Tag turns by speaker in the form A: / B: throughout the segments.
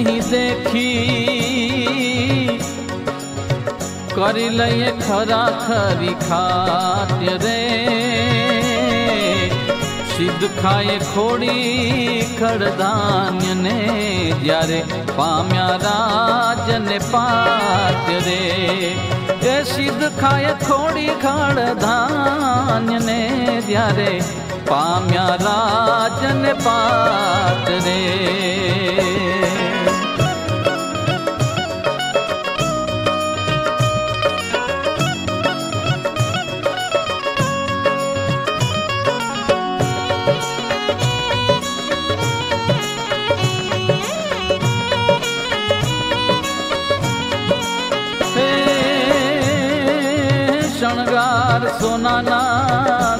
A: નહીં દેખી કરી લઈએ ખરા ખરી ખાત્ય રે સિદ્ધ ખાય ખોડી ખડધાન્ય ને જ્યારે પામ્યા રાજને પાત્ય રે એ સિદ્ધ ખાય ખોડી ખડધાન્ય ને જ્યારે પામ્યા રાજને પાત રે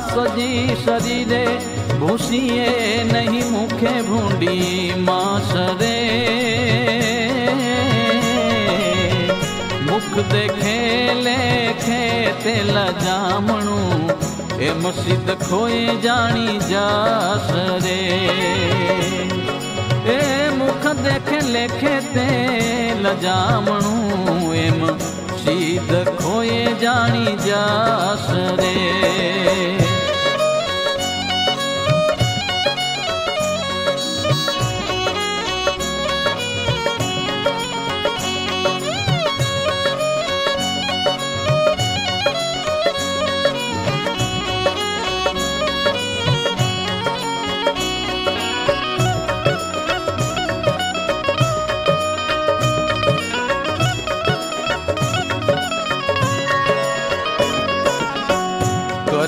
A: સજી શરીરે ભૂસીએ નહીં મુખે ભૂંડી માસરે મુખ દેખે લેખે તે લજામણું એમ સિદ્ધ ખોએ જાણી જાસ રે એ મુખ દેખે લેખે તે લજામણું એમ सीध खोए जानी जास रे।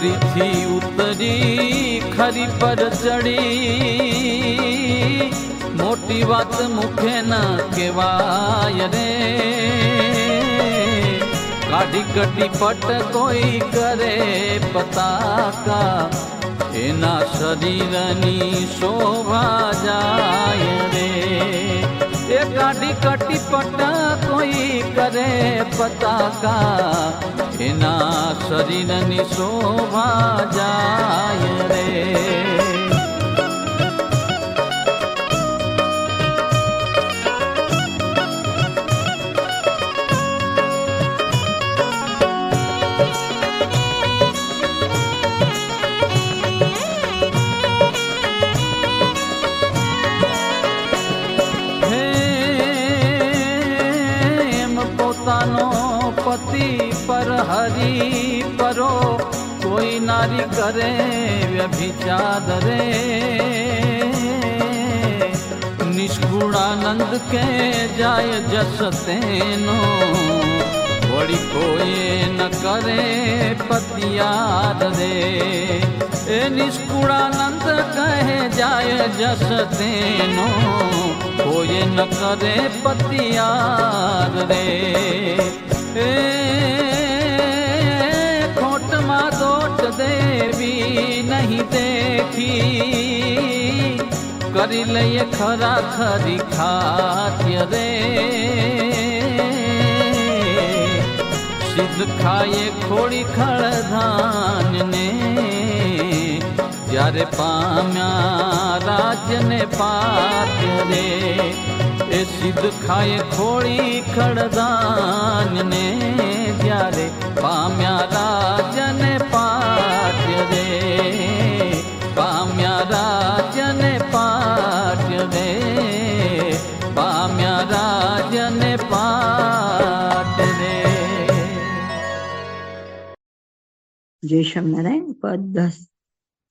A: કરીથી ઉતરી ખરી પર ચડી. મોટી વાત મુખે ના કહેવાય રે. કાઢી કટી પટ કોઈ કરે પતાકા. એના શરીરની શોભા જાય રે. એ કાઢી કટી પટ કોઈ કરે પતાકા. रिण निशोभाजा હરી પરો, કોઈ નારી કરે વ્યભિચાર રે. નિષ્કુળાનંદ કે જાય જસ તેનો, વળી કોઈ ન કરે પતિયાર રે. એ નિષ્કુળાનંદ કહે જાય જસ તેનો, કોઈ ન કરે પતિયાર રે. એ કરી લઈએ ખરા ખરી ખાત્ય રે. સિદ્ધ ખાઈએ ખોડી ખળધાન ને જ્યારે પામ્યા રાજને પાત્ય રે, એ સિદ્ધ ખાઈએ ખોડી ખળધાન ને જ્યારે પામ્યા રાજને
B: જય સ્વામિનારાયણ પદ દસ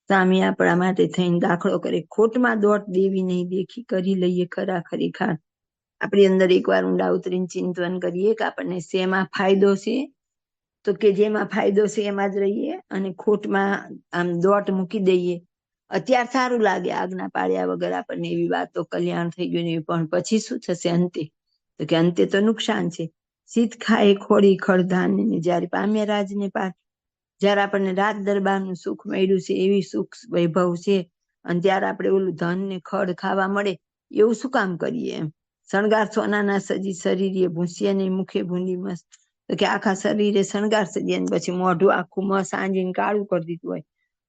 B: સ્વામી આપણા માટે થઈને દાખલો કરે. ખોટમાં દોટ દેવી નહીં દેખી કરી લઈએ ખરા ખરી ખાટ આપણી અંદર એકવાર ઊંડા ઉતરીને ચિંતન કરીએ કે આપણને શેમાં ફાયદો છે? તો કે જેમાં ફાયદો છે એમાં જ રહીએ અને ખોટમાં આમ દોટ મૂકી દઈએ. અત્યાર સારું લાગે આજ્ઞા પાડ્યા વગર આપણને એવી વાતો કલ્યાણ થઈ ગયું ને પણ પછી શું થશે અંતે? તો કે અંતે તો નુકસાન છે. શીત ખાય ખોડી ખડધાન ને જયારે પામ્યા રાજને પાઠ જયારે આપણને રાજ દરબારનું સુખ મળ્યું છે, એવી સુખ વૈભવ છે. અને ત્યારે આપણે ઓલું ધન ને ખડ ખાવા મળે, એવું શું કામ કરીએ એમ? શણગાર સોનાના સજી શરીરે, ભૂંસીએ ને મુખે ભૂંડી મસ્ત. તો કે આખા શરીરે શણગાર સજી અને પછી મોઢું આખું મસ સાંજીને કાળું કરી દીધું હોય.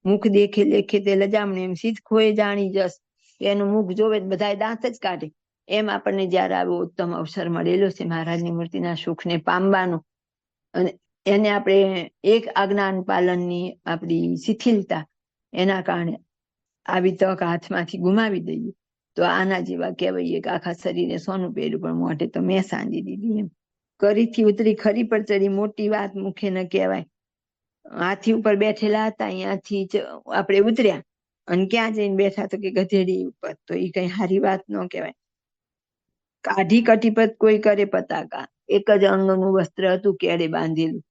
B: મુખ દેખે લેખે તે લજામણે એમ ખોએ જાણી જશ એનું મુખ જોવે બધા દાંત જ કાઢે. એમ આપણને જયારે આવો ઉત્તમ અવસર મળેલો છે મહારાજની મૂર્તિના સુખને પામવાનો. અને એને આપણે એક આજ્ઞાન પાલનની આપણી શિથિલતા, એના કારણે આવી તક હાથમાંથી ગુમાવી દઈએ. તો આના જેવા કહેવાય કે આખા શરીરે સોનું પહેર્યું, પણ મોઢે તો મેં સાંજી દીધી એમ. કરીથી ઉતરી ખરી પર ચડી મોટી વાત મુખે ન કહેવાય. હાથી ઉપર બેઠેલા હતા, અહીંયાથી આપણે ઉતર્યા. અને ક્યાં જઈને બેઠા તો કે ગધેડી ઉપર, તો એ કઈ સારી વાત ન કહેવાય. કાઢી કટીપત કોઈ કરે પતાકા. એક જ અંગનું વસ્ત્ર હતું કેડે બાંધેલું.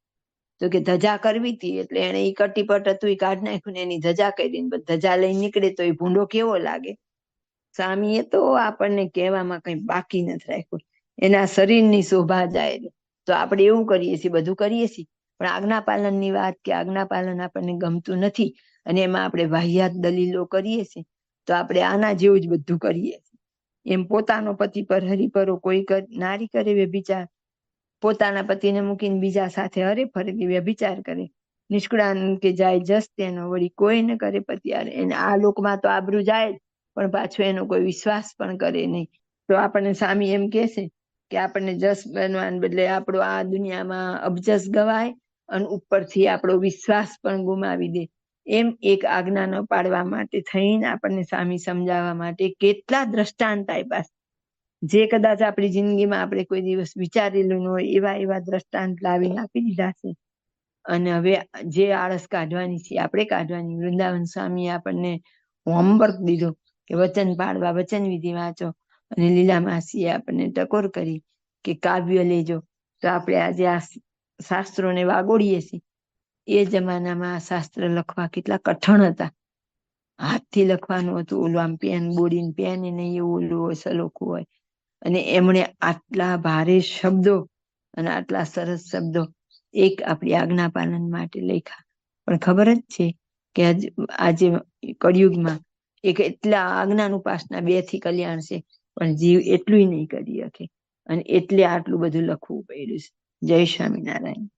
B: તો કે ધજા કરવી હતી એટલે એને ઈ કટીપટ હતું એ કાઢ નાખ્યું ને એની ધજા કરીને ધજા લઈને નીકળે તો એ ભૂંડો કેવો લાગે? સ્વામીએ તો આપણને કહેવામાં કઈ બાકી નથી રાખ્યું. એના શરીરની શોભા જાય તો આપણે એવું કરીએ છીએ, બધું કરીએ છીએ. પણ આજ્ઞા પાલનની વાત કે આજ્ઞા પાલન આપણને ગમતું નથી અને એમાં આપણે વાહિયાત દલીલો કરીએ છીએ, તો આપણે આના જેવું જ બધું કરીએ છીએ. એમ પોતાનો પતિ પર હરિપરો કોઈ નારી કરે વ્યભિચાર પોતાના પતિને મૂકીને બીજા સાથે હરે ફરીથી વ્યભિચાર કરે. નિષ્કળાન કે જાય જસ તેનો વળી કોઈ ન કરે પતિયારે એને આ લોકમાં તો આબરૂ જાય પણ પાછો એનો કોઈ વિશ્વાસ પણ કરે નહીં. તો આપણને સ્વામી એમ કહેશે કે આપણને જસ બનવાને બદલે આપણો આ દુનિયામાં અબજસ ગવાય અને ઉપરથી આપણો વિશ્વાસ પણ ગુમાવી દે. એમ એક આજ્ઞા ન પાડવા માટે થઈને આપણને સ્વામી સમજાવવા માટે કેટલા દ્રષ્ટાંત આપ્યા જે કદાચ આપણી જિંદગીમાં આપણે કોઈ દિવસ વિચારેલું ન હોય, એવા એવા દ્રષ્ટાંત લાવીને આપી દીધા છે. અને હવે જે આળસ કાઢવાની છે, આપણે કાઢવાની. વૃંદાવન સ્વામી આપણને હોમવર્ક દીધો કે વચન પાડવા, વચન વિધિ વાંચો. અને લીલા માસીએ આપણને ટકોર કરી કે કાવ્ય લેજો. તો આપણે આજે આ શાસ્ત્રોને વાગોડીએ છીએ. એ જમાનામાં આ શાસ્ત્ર લખવા કેટલા કઠણ હતા. હાથથી લખવાનું હતું ઓલું આમ પેન, બોડીને પેન નહીં એવું ઓલું હોય, સલોખું હોય. અને એમણે આટલા ભારે શબ્દો અને આટલા સરસ શબ્દો એક આપણી આજ્ઞા પાલન માટે લખ્યા. પણ ખબર જ છે કે આજે કળિયુગમાં એક એટલા આજ્ઞાનું પાસના બેથી કલ્યાણ છે, પણ જીવ એટલું નહીં કરી શકે. અને એટલે આટલું બધું લખવું પડ્યું છે. જય સ્વામિનારાયણ.